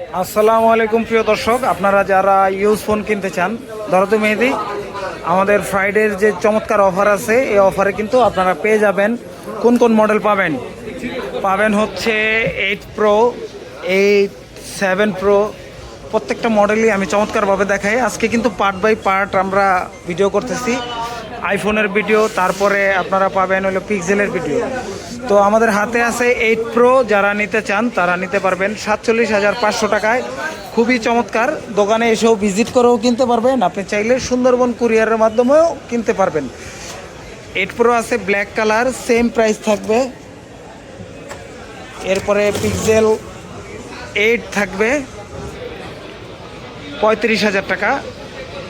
আসসালামু আলাইকুম প্রিয় দর্শক, আপনারা যারা ইউজ ফোন কিনতে চান ধরো তো মেহেদি, আমাদের ফ্রাইডের যে চমৎকার অফার আছে, এই অফারে কিন্তু আপনারা পেয়ে যাবেন। কোন কোন মডেল পাবেন? পাবেন হচ্ছে eight pro eight seven pro প্রত্যেকটা মডেলই আমি চমৎকারভাবে দেখাই। আজকে কিন্তু পার্ট বাই পার্ট আমরা ভিডিও করতেছি। আইফোনের ভিডিও, তারপরে আপনারা পাবেন হলো পিক্সেলের ভিডিও। তো আমাদের হাতে আছে এইট প্রো যারা নিতে চান তারা নিতে পারবেন সাতচল্লিশ হাজার পাঁচশো টাকায়। খুবই চমৎকার, দোকানে এসেও ভিজিট করেও কিনতে পারবেন। আপনি চাইলে সুন্দরবন কুরিয়ারের মাধ্যমেও কিনতে পারবেন। এইট প্রো আছে ব্ল্যাক কালার সেম প্রাইস থাকবে। এরপরে পিক্সেল এইট থাকবে, পঁয়ত্রিশ হাজার টাকা।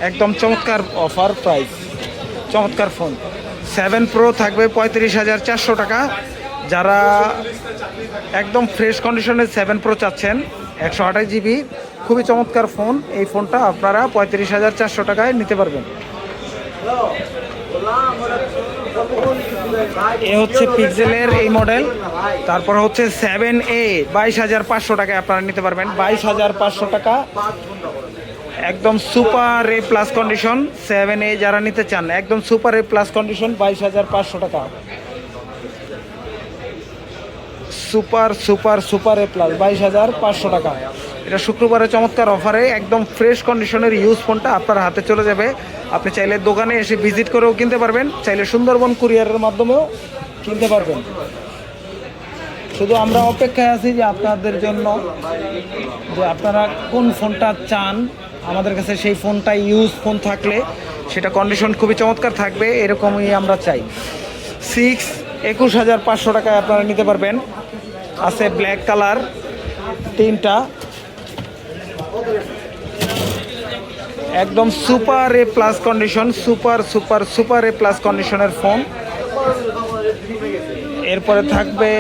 একদম চমৎকার অফার প্রাইস চমৎকার ফোন। সেভেন প্রো থাকবে পঁয়ত্রিশ হাজার চারশো টাকা। যারা একদম ফ্রেশ কন্ডিশনের সেভেন প্রো চাচ্ছেন, একশো আঠাশ জিবি খুবই চমৎকার ফোন। এই ফোনটা আপনারা পঁয়ত্রিশ হাজার চারশো টাকায় নিতে পারবেন। এ হচ্ছে পিক্সেলের এই মডেল তারপর হচ্ছে সেভেন এ বাইশ হাজার পাঁচশো টাকায় আপনারা নিতে পারবেন। বাইশ হাজার পাঁচশো টাকা। একদম super A plus condition seven A যারা নিতে চান, একদম সুপার এ প্লাস কন্ডিশন বাইশ হাজার পাঁচশো টাকা। Super super super A plus বাইশ হাজার পাঁচশো টাকা। এটা শুক্রবারে চমৎকার অফারে একদম ফ্রেশ কন্ডিশনের ইউজ ফোনটা আপনার হাতে চলে যাবে। আপনি চাইলে দোকানে এসে ভিজিট করেও কিনতে পারবেন, চাইলে সুন্দরবন কুরিয়ারের মাধ্যমেও কিনতে পারবেন। শুধু আমরা অপেক্ষায় আছি যে আপনাদের জন্য, যে আপনারা কোন ফোনটা চান, আমাদের কাছে সেই ফোনটা ইউজ ফোন থাকলে, সেটা কন্ডিশন খুবই চমৎকার থাকবে, এরকমই আমরা চাই। সিক্স একুশ হাজার পাঁচশো টাকায় আপনারা নিতে পারবেন। আছে ব্ল্যাক কালার তিনটা। একদম super A plus condition, super super super A plus কন্ডিশনের ফোন। এরপরে থাকবে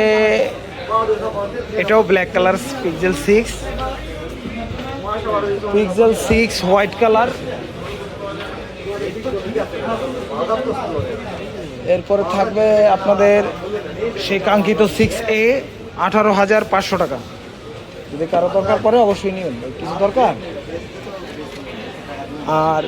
এটাও black colour pixel six pixel six white colour এরপরে থাকবে আপনাদের সেই কাঙ্ক্ষিত সিক্স এ আঠারো হাজার পাঁচশো টাকা। যদি কারও দরকার পড়ে অবশ্যই নিন কিছু দরকার? আর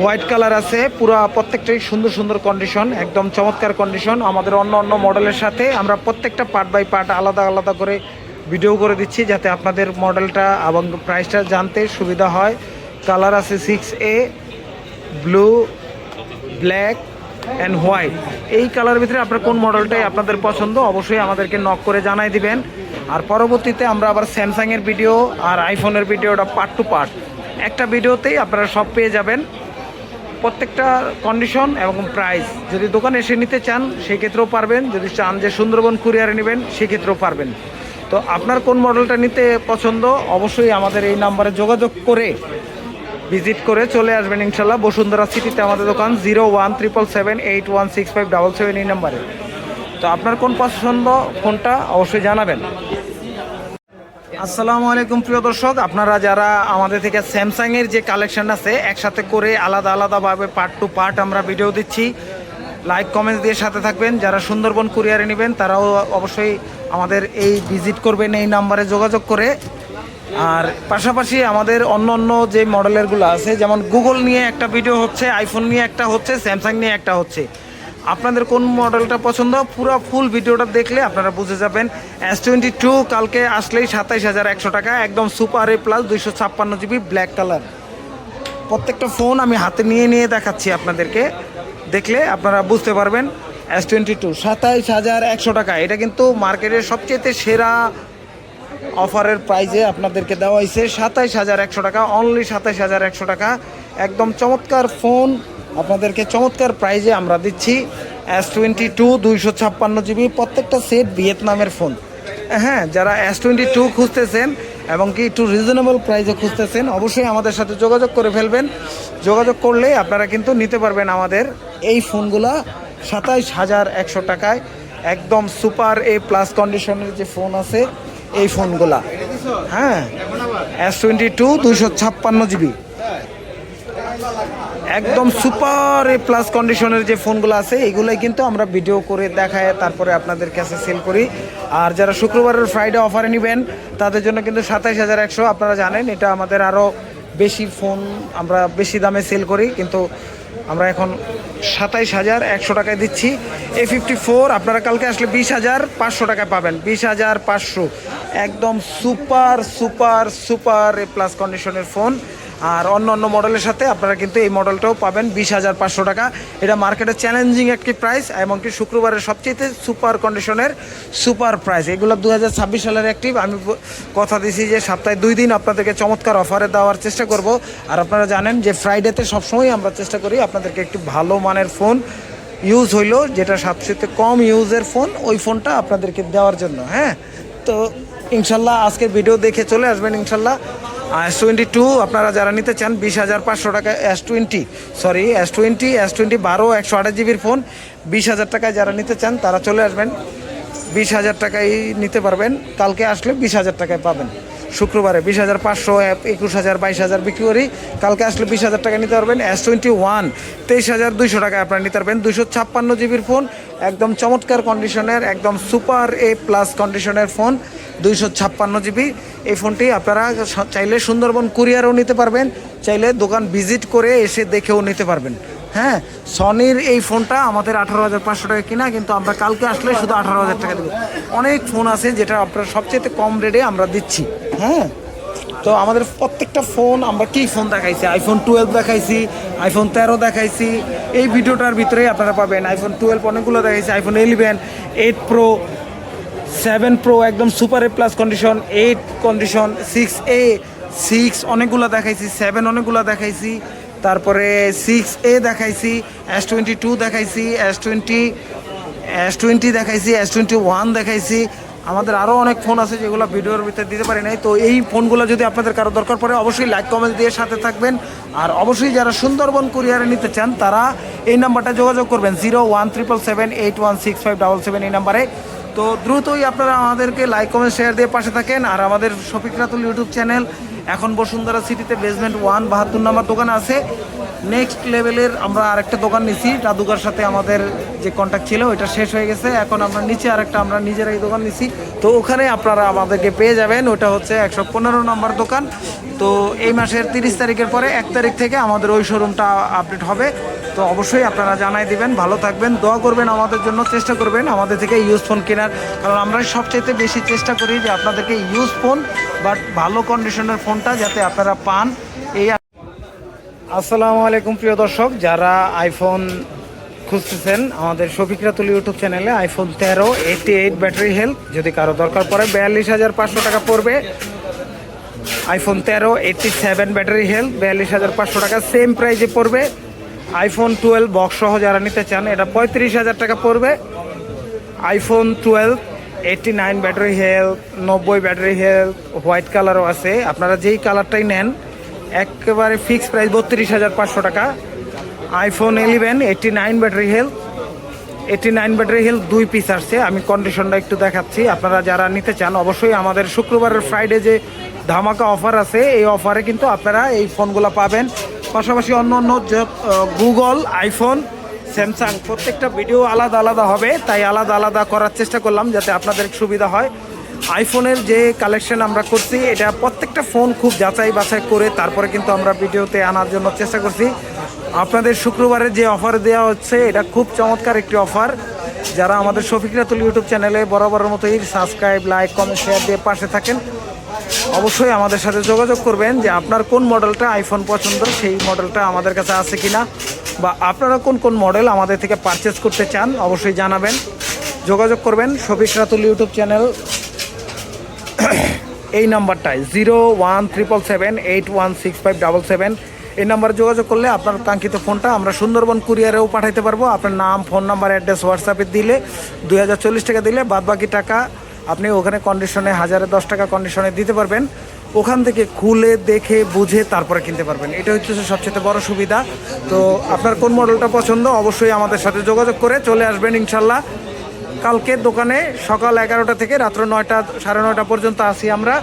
হোয়াইট কালার আছে, পুরো প্রত্যেকটাই সুন্দর সুন্দর কন্ডিশন একদম চমৎকার কন্ডিশন আমাদের অন্য অন্য মডেলের সাথে আমরা প্রত্যেকটা পার্ট বাই পার্ট আলাদা আলাদা করে ভিডিও করে দিচ্ছি, যাতে আপনাদের মডেলটা এবং প্রাইসটা জানতে সুবিধা হয়। কালার আছে six A blue black and white এই কালার ভিতরে আপনার কোন মডেলটাই আপনাদের পছন্দ, অবশ্যই আমাদেরকে নক করে জানাই দিবেন। আর পরবর্তীতে আমরা আবার স্যামসাংয়ের ভিডিও আর আইফোনের ভিডিওটা পার্ট টু পার্ট একটা ভিডিওতেই আপনারা সব পেয়ে যাবেন প্রত্যেকটা কন্ডিশন এবং প্রাইস যদি দোকানে এসে নিতে চান সেই ক্ষেত্রেও পারবেন। যদি চান যে সুন্দরবন কুরিয়ারে নেবেন, সেক্ষেত্রেও পারবেন। তো আপনার কোন মডেলটা নিতে পছন্দ, অবশ্যই আমাদের এই নাম্বারে যোগাযোগ করে ভিজিট করে চলে আসবেন ইনশাল্লাহ। বসুন্ধরা সিটিতে আমাদের দোকান zero one triple seven eight one six five double seven এই নাম্বারে তো আপনার কোন পছন্দ, ফোনটা অবশ্যই জানাবেন। আসসালামু আলাইকুম প্রিয় দর্শক, আপনারা যারা আমাদের থেকে স্যামসাংয়ের যে কালেকশন আছে, একসাথে করে আলাদা আলাদাভাবে পার্ট টু পার্ট আমরা ভিডিও দিচ্ছি। লাইক কমেন্টস দিয়ে সাথে থাকবেন। যারা সুন্দরবন কুরিয়ারে নেবেন, তারাও অবশ্যই আমাদের এই ভিজিট করবেন, এই নাম্বারে যোগাযোগ করে। আর পাশাপাশি আমাদের অন্য অন্য যে মডেলেরগুলো আছে, যেমন গুগল নিয়ে একটা ভিডিও হচ্ছে আইফোন নিয়ে একটা হচ্ছে স্যামসাং নিয়ে একটা হচ্ছে। আপনাদের কোন মডেলটা পছন্দ? পুরো ফুল ভিডিওটা দেখলে আপনারা বুঝে যাবেন। এস টোয়েন্টি টু কালকে আসলেই সাতাইশ হাজার একশো টাকা, একদম সুপার এ প্লাস দুইশো ছাপ্পান্ন জিবি ব্ল্যাক কালার প্রত্যেকটা ফোন আমি হাতে নিয়ে নিয়ে দেখাচ্ছি আপনাদেরকে। দেখলে আপনারা বুঝতে পারবেন এস টোয়েন্টি টু সাতাইশ হাজার একশো টাকা। এটা কিন্তু মার্কেটের সবচেয়ে সেরা অফারের প্রাইজে আপনাদেরকে দেওয়া হয়েছে। সাতাইশ হাজার একশো টাকা অনলি সাতাইশ হাজার একশো টাকা। একদম চমৎকার ফোন আপনাদেরকে চমৎকার প্রাইজে আমরা দিচ্ছি এস টোয়েন্টি টু দুইশো ছাপ্পান্ন জিবি প্রত্যেকটা সেট ভিয়েতনামের ফোন হ্যাঁ যারা এস টোয়েন্টি টু খুঁজতেছেন এবং কি একটু রিজনেবল প্রাইসে খুঁজতেছেন, অবশ্যই আমাদের সাথে যোগাযোগ করে ফেলবেন। যোগাযোগ করলে আপনারা কিন্তু নিতে পারবেন আমাদের এই ফোনগুলা সাতাইশ হাজার একশো টাকায়। একদম সুপার এ প্লাস কন্ডিশনের যে ফোন আছে, এই ফোনগুলা হ্যাঁ এস টোয়েন্টি টু দুইশো ছাপ্পান্ন জিবি একদম সুপার এ প্লাস কন্ডিশনের যে ফোনগুলো আছে, এগুলোই কিন্তু আমরা ভিডিও করে দেখায়, তারপরে আপনাদের কাছে সেল করি। আর যারা শুক্রবারের ফ্রাইডে অফারে নেবেন, তাদের জন্য কিন্তু সাতাইশ হাজার একশো, আপনারা জানেন, এটা আমাদের আরও বেশি ফোন আমরা বেশি দামে সেল করি, কিন্তু আমরা এখন সাতাইশ হাজার একশো টাকায় দিচ্ছি। এ ফিফটি ফোর আপনারা কালকে আসলে বিশ হাজার পাঁচশো টাকায় পাবেন, বিশ হাজার পাঁচশো। একদম super super super A plus কন্ডিশনের ফোন আর অন্য অন্য মডেলের সাথে আপনারা কিন্তু এই মডেলটাও পাবেন বিশ হাজার পাঁচশো টাকা। এটা মার্কেটে চ্যালেঞ্জিং একটি প্রাইস এমনকি শুক্রবারের সবচেয়ে সুপার কন্ডিশনের সুপার প্রাইস এগুলো দু হাজার ছাব্বিশ সালের অ্যাক্টিভ আমি কথা দিছি যে সপ্তাহে দুই দিন আপনাদেরকে চমৎকার অফারে দেওয়ার চেষ্টা করব। আর আপনারা জানেন যে ফ্রাইডেতে সবসময় আমরা চেষ্টা করি আপনাদেরকে একটি ভালো মানের ফোন ইউজ হইল, যেটা সবচেয়ে কম ইউজের ফোন ওই ফোনটা আপনাদেরকে দেওয়ার জন্য হ্যাঁ? তো ইনশাল্লাহ আজকের ভিডিও দেখে চলে আসবেন ইনশাল্লাহ। এস টোয়েন্টি টু আপনারা যারা নিতে চান বিশ হাজার পাঁচশো টাকা S twenty sorry S twenty S twenty বারো, একশো আঠাশ জিবির ফোন, বিশ হাজার টাকায় যারা নিতে চান তারা চলে আসবেন। বিশ হাজার টাকায় নিতে পারবেন, কালকে আসলে বিশ হাজার টাকায় পাবেন। শুক্রবারে বিশ হাজার পাঁচশো, একুশ হাজার, বাইশ হাজার বিক্রি করি, কালকে আসলে বিশ হাজার টাকা নিতে পারবেন। এস টোয়েন্টি ওয়ান তেইশ হাজার দুইশো টাকায় আপনারা নিতে পারবেন। দুশো ছাপ্পান্ন জিবির ফোন, একদম চমৎকার কন্ডিশনের একদম সুপার এ প্লাস কন্ডিশনের ফোন। দুইশো ছাপ্পান্ন জিবি এই ফোনটি আপনারা চাইলে সুন্দরবন কুরিয়ারও নিতে পারবেন, চাইলে দোকান ভিজিট করে এসে দেখেও নিতে পারবেন। হ্যাঁ সনির এই ফোনটা আমাদের আঠারো হাজার পাঁচশো টাকা কিনা, কিন্তু আমরা কালকে আসলে শুধু আঠারো হাজার টাকা দেবো। অনেক ফোন আছে যেটা আপনার সবচেয়ে কম রেটে আমরা দিচ্ছি। হ্যাঁ তো আমাদের প্রত্যেকটা ফোন, আমরা কি ফোন দেখাইছি? আইফোন টুয়েলভ দেখাইছি আইফোন তেরো দেখাইছি। এই ভিডিওটার ভিতরেই আপনারা পাবেন আইফোন টুয়েলভ অনেকগুলো দেখাইছি iPhone eleven eight pro seven pro একদম super A plus condition eight condition six A six অনেকগুলো দেখাইছি সেভেন অনেকগুলো দেখাইছি, তারপরে সিক্স এ দেখাইছি এস টোয়েন্টি টু দেখাইছি এস টোয়েন্টি এস টোয়েন্টি দেখাইছি এস টোয়েন্টি ওয়ান দেখাইছি। আমাদের আরও অনেক ফোন আছে যেগুলো ভিডিওর ভিতরে দিতে পারি নাই। তো এই ফোনগুলো যদি আপনাদের কারও দরকার পড়ে, অবশ্যই লাইক কমেন্ট দিয়ে সাথে থাকবেন। আর অবশ্যই যারা সুন্দরবন কুরিয়ারে নিতে চান, তারা এই নাম্বারটা যোগাযোগ করবেন zero one triple seven eight one six five double seven এই নাম্বারে তো দ্রুতই আপনারা আমাদেরকে লাইক কমেন্ট শেয়ার দিয়ে পাশে থাকেন। আর আমাদের শফিক রাতুল ইউটিউব চ্যানেল, এখন বসুন্ধরা সিটিতে বেসমেন্ট ওয়ান বাহাত্তর নাম্বার দোকান আছে। নেক্সট লেভেলের আমরা আরেকটা দোকান নিছি দাদুকার সাথে আমাদের যে কন্ট্যাক্ট ছিল, ওইটা শেষ হয়ে গেছে। এখন আমরা নিচে আরেকটা আমরা নিজেরাই দোকান নিছি। তো ওখানে আপনারা আমাদেরকে পেয়ে যাবেন ওটা হচ্ছে একশো পনেরো নম্বর দোকান। তো এই মাসের তিরিশ তারিখের পরে এক তারিখ থেকে আমাদের ওই শোরুমটা আপডেট হবে। তো অবশ্যই আপনারা জানাই দিবেন, ভালো থাকবেন, দোয়া করবেন আমাদের জন্য, চেষ্টা করবেন আমাদের থেকে ইউজ ফোন কেনার। কারণ আমরা সবচাইতে বেশি চেষ্টা করি যে আপনাদেরকে ইউজ ফোন বাট ভালো কন্ডিশনের ফোনটা যাতে আপনারা পান। এই আসসালামু আলাইকুম প্রিয় দর্শক, যারা আইফোন খুঁজতেছেন, আমাদের শফিক রাতুল ইউটিউব চ্যানেলে আইফোন তেরো এইটি এইট ব্যাটারি হেলথ যদি কারও দরকার পড়ে, বিয়াল্লিশ হাজার পাঁচশো টাকা পড়বে। আইফোন তেরো এইটটি সেভেন ব্যাটারি হেলথ বিয়াল্লিশ হাজার পাঁচশো টাকা সেম প্রাইজে পড়বে। আইফোন টুয়েলভ বক্স সহ যারা নিতে চান, এটা পঁয়ত্রিশ হাজার টাকা পড়বে। IPhone twelve eighty nine battery health নব্বই ব্যাটারি হেলথ হোয়াইট কালারও আছে। আপনারা যেই কালারটাই নেন, একেবারে ফিক্স প্রাইস বত্রিশ হাজার পাঁচশো টাকা। IPhone eleven eighty nine battery health eighty nine battery health দুই পিস আসছে। আমি কন্ডিশনটা একটু দেখাচ্ছি। আপনারা যারা নিতে চান, অবশ্যই আমাদের শুক্রবারের ফ্রাইডে যে ধামাকা অফার আছে, এই অফারে কিন্তু আপনারা এই ফোনগুলো পাবেন। পাশাপাশি অন্য অন্য গুগল, আইফোন, স্যামসাং, প্রত্যেকটা ভিডিও আলাদা আলাদা হবে, তাই আলাদা আলাদা করার চেষ্টা করলাম যাতে আপনাদের সুবিধা হয়। আইফোনের যে কালেকশন আমরা করছি, এটা প্রত্যেকটা ফোন খুব যাচাই বাছাই করে তারপরে কিন্তু আমরা ভিডিওতে আনার জন্য চেষ্টা করছি। আপনাদের শুক্রবারে যে অফার দেওয়া হচ্ছে, এটা খুব চমৎকার একটি অফার যারা আমাদের শফিক রাতুল ইউটিউব চ্যানেলে বরাবরের মতোই সাবস্ক্রাইব লাইক কমেন্ট শেয়ার দিয়ে পাশে থাকেন। অবশ্যই আমাদের সাথে যোগাযোগ করবেন যে আপনার কোন মডেলটা আইফোন পছন্দ সেই মডেলটা আমাদের কাছে আছে কিনা, বা আপনারা কোন কোন মডেল আমাদের থেকে পারচেস করতে চান, অবশ্যই জানাবেন। যোগাযোগ করবেন শফিক রাতুল ইউটিউব চ্যানেল। এই নাম্বারটায় zero one triple seven eight one six five double seven এই নাম্বারে যোগাযোগ করলে আপনার কাঙ্ক্ষিত ফোনটা আমরা সুন্দরবন কুরিয়ারেও পাঠাইতে পারব। আপনার নাম, ফোন নাম্বার, অ্যাড্রেস, হোয়াটসঅ্যাপে দিলে, দুই হাজার চল্লিশ টাকা দিলে বাদ বাকি টাকা আপনি ওখানে কন্ডিশনে হাজারে দশ টাকা কন্ডিশনে দিতে পারবেন। ওখান থেকে খুলে দেখে, বুঝে তারপরে কিনতে পারবেন। এটা হচ্ছে সবচেয়ে বড় সুবিধা। তো আপনার কোন মডেলটা পছন্দ, অবশ্যই আমাদের সাথে যোগাযোগ করে চলে আসবেন ইনশাল্লাহ। কালকের দোকানে সকাল এগারোটা থেকে রাত্র নয়টা, সাড়ে নয়টা পর্যন্ত আসি আমরা।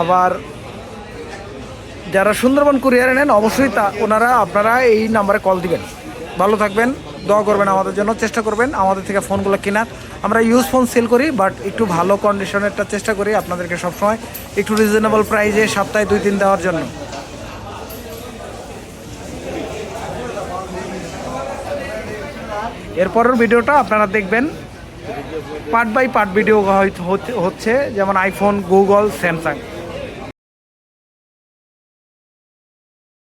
আবার যারা সুন্দরবন কুরিয়ারে নেন, অবশ্যই তা ওনারা আপনারা এই নাম্বারে কল দিবেন। ভালো থাকবেন। দোয়া করবেন আমাদের জন্য, চেষ্টা করবেন আমাদের থেকে ফোনগুলো কেনার। আমরা ইউজ ফোন সেল করি বাট একটু ভালো কন্ডিশনেরটা চেষ্টা করি আপনাদেরকে সবসময় একটু রিজনেবল প্রাইজে সপ্তাহে দুই দিন দেওয়ার জন্য। এরপরের ভিডিওটা আপনারা দেখবেন পার্ট বাই পার্ট ভিডিও হচ্ছে, যেমন আইফোন গুগল স্যামসাং